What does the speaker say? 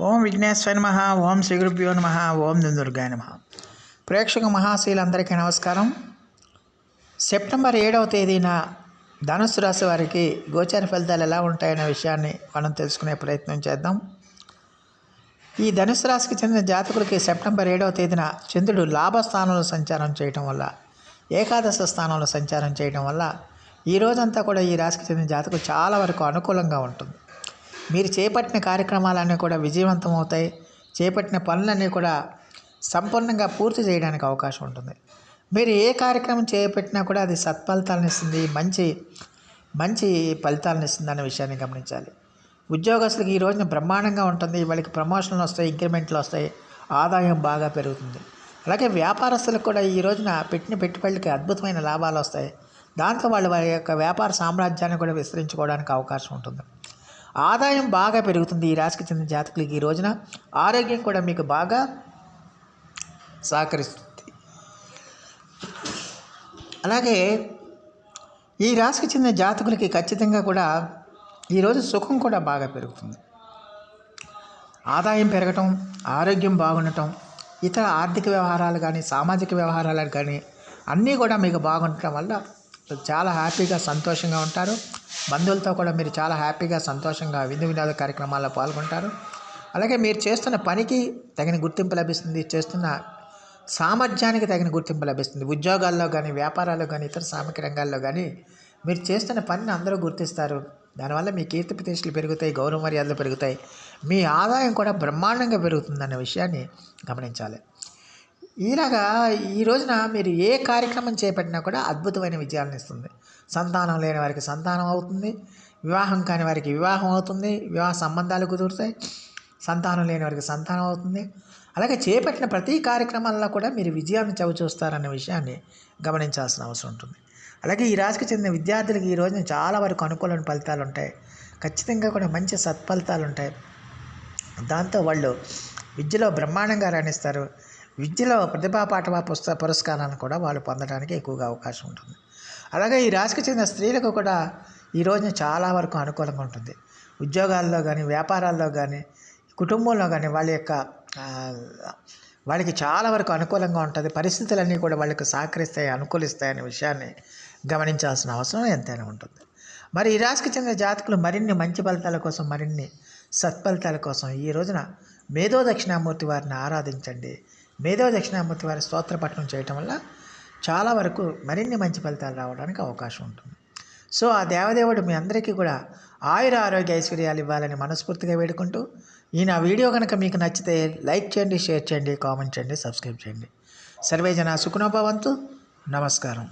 ఓం విఘ్నేశ్వర నమ ఓం శ్రీ గురుభ్యో నమ ఓం దుర్గాయ నమ. ప్రేక్షక మహాశీలందరికీ నమస్కారం. సెప్టెంబర్ ఏడవ తేదీన ధనుసు రాశి వారికి గోచార ఫలితాలు ఎలా ఉంటాయనే విషయాన్ని మనం తెలుసుకునే ప్రయత్నం చేద్దాం. ఈ ధనుసు రాశికి చెందిన జాతకులకి సెప్టెంబర్ ఏడవ తేదీన చంద్రుడు లాభస్థానంలో సంచారం చేయటం వల్ల ఏకాదశ స్థానంలో సంచారం చేయడం వల్ల ఈ రోజంతా కూడా ఈ రాశికి చెందిన జాతకు చాలా వరకు అనుకూలంగా ఉంటుంది. మీరు చేపట్టిన కార్యక్రమాలన్నీ కూడా విజయవంతం అవుతాయి చేపట్టిన పనులన్నీ కూడా సంపూర్ణంగా పూర్తి చేయడానికి అవకాశం ఉంటుంది. మీరు ఏ కార్యక్రమం చేపట్టినా కూడా అది సత్ఫలితాలను ఇస్తుంది. మంచి మంచి ఫలితాలను ఇస్తుంది అనే విషయాన్ని గమనించాలి. ఉద్యోగస్తులకు ఈ రోజున బ్రహ్మాండంగా ఉంటుంది. వాళ్ళకి ప్రమోషన్లు వస్తాయి ఇంక్రిమెంట్లు వస్తాయి. ఆదాయం బాగా పెరుగుతుంది. అలాగే వ్యాపారస్తులకు కూడా ఈ రోజున పెట్టిన పెట్టుబడులకి అద్భుతమైన లాభాలు వస్తాయి. దాంతో వాళ్ళు వారి యొక్క వ్యాపార సామ్రాజ్యాన్ని కూడా విస్తరించుకోవడానికి అవకాశం ఉంటుంది. ఆదాయం బాగా పెరుగుతుంది ఈ రాశికి చెందిన జాతకులకి. ఈ రోజున ఆరోగ్యం కూడా మీకు బాగా సహకరిస్తుంది. అలాగే ఈ రాశికి చెందిన జాతకులకి ఖచ్చితంగా కూడా ఈరోజు సుఖం కూడా బాగా పెరుగుతుంది. ఆదాయం పెరగటం ఆరోగ్యం బాగుండటం ఇతర ఆర్థిక వ్యవహారాలు కానీ సామాజిక వ్యవహారాలు కానీ అన్నీ కూడా మీకు బాగుండటం వల్ల చాలా హ్యాపీగా సంతోషంగా ఉంటారు. బంధువులతో కూడా మీరు చాలా హ్యాపీగా సంతోషంగా విందు వినోద కార్యక్రమాల్లో పాల్గొంటారు. అలాగే మీరు చేస్తున్న పనికి తగిన గుర్తింపు లభిస్తుంది. చేస్తున్న సామర్థ్యానికి తగిన గుర్తింపు లభిస్తుంది. ఉద్యోగాల్లో కానీ వ్యాపారాల్లో కానీ ఇతర సామగ్రిక రంగాల్లో కానీ మీరు చేస్తున్న పనిని అందరూ గుర్తిస్తారు. దానివల్ల మీ కీర్తి ప్రతిష్టలు పెరుగుతాయి గౌరవ మర్యాదలు పెరుగుతాయి. మీ ఆదాయం కూడా బ్రహ్మాండంగా పెరుగుతుందన్న విషయాన్ని గమనించాలి. ఇలాగా ఈ రోజున మీరు ఏ కార్యక్రమం చేపట్టినా కూడా అద్భుతమైన విజయాలను ఇస్తుంది. సంతానం లేని వారికి సంతానం అవుతుంది. వివాహం కాని వారికి వివాహం అవుతుంది. వివాహ సంబంధాలు కుదురుతాయి. సంతానం లేని వారికి సంతానం అవుతుంది. అలాగే చేపట్టిన ప్రతి కార్యక్రమాల్లో కూడా మీరు విజయాన్ని చవి చూస్తారనే విషయాన్ని గమనించాల్సిన అవసరం ఉంటుంది. అలాగే ఈ రాశికి చెందిన విద్యార్థులకు ఈ రోజున చాలా వరకు అనుకూలమైన ఫలితాలు ఉంటాయి. ఖచ్చితంగా కూడా మంచి సత్ఫలితాలు ఉంటాయి. దాంతో వాళ్ళు విద్యలో బ్రహ్మాండంగా రాణిస్తారు. విద్యలో ప్రతిభా పాఠవ పుస్తక పురస్కారాలను కూడా వాళ్ళు పొందడానికి ఎక్కువగా అవకాశం ఉంటుంది. అలాగే ఈ రాశికి చెందిన స్త్రీలకు కూడా ఈ రోజున చాలా వరకు అనుకూలంగా ఉంటుంది. ఉద్యోగాల్లో కానీ వ్యాపారాల్లో కానీ కుటుంబంలో కానీ వాళ్ళ యొక్క వాళ్ళకి చాలా వరకు అనుకూలంగా ఉంటుంది. పరిస్థితులన్నీ కూడా వాళ్ళకి సహకరిస్తాయి అనుకూలిస్తాయి అనే విషయాన్ని గమనించాల్సిన అవసరం ఎంతైనా ఉంటుంది. మరి ఈ రాశికి చెందిన జాతకులు మరిన్ని మంచి ఫలితాల కోసం మరిన్ని సత్ఫలితాల కోసం ఈ రోజున మేధో దక్షిణామూర్తి వారిని ఆరాధించండి. మేధవ దక్షిణామూర్తి వారి స్తోత్రపఠనం చేయటం వల్ల చాలా వరకు మరిన్ని మంచి ఫలితాలు రావడానికి అవకాశం ఉంటుంది. సో ఆ దేవదేవుడు మీ అందరికీ కూడా ఆయుర ఆరోగ్య ఐశ్వర్యాలు ఇవ్వాలని మనస్ఫూర్తిగా వేడుకుంటూ ఈ నా వీడియో కనుక మీకు నచ్చితే లైక్ చేయండి షేర్ చేయండి కామెంట్ చేయండి సబ్స్క్రైబ్ చేయండి. సర్వే జన సుఖనోభవంతు నమస్కారం.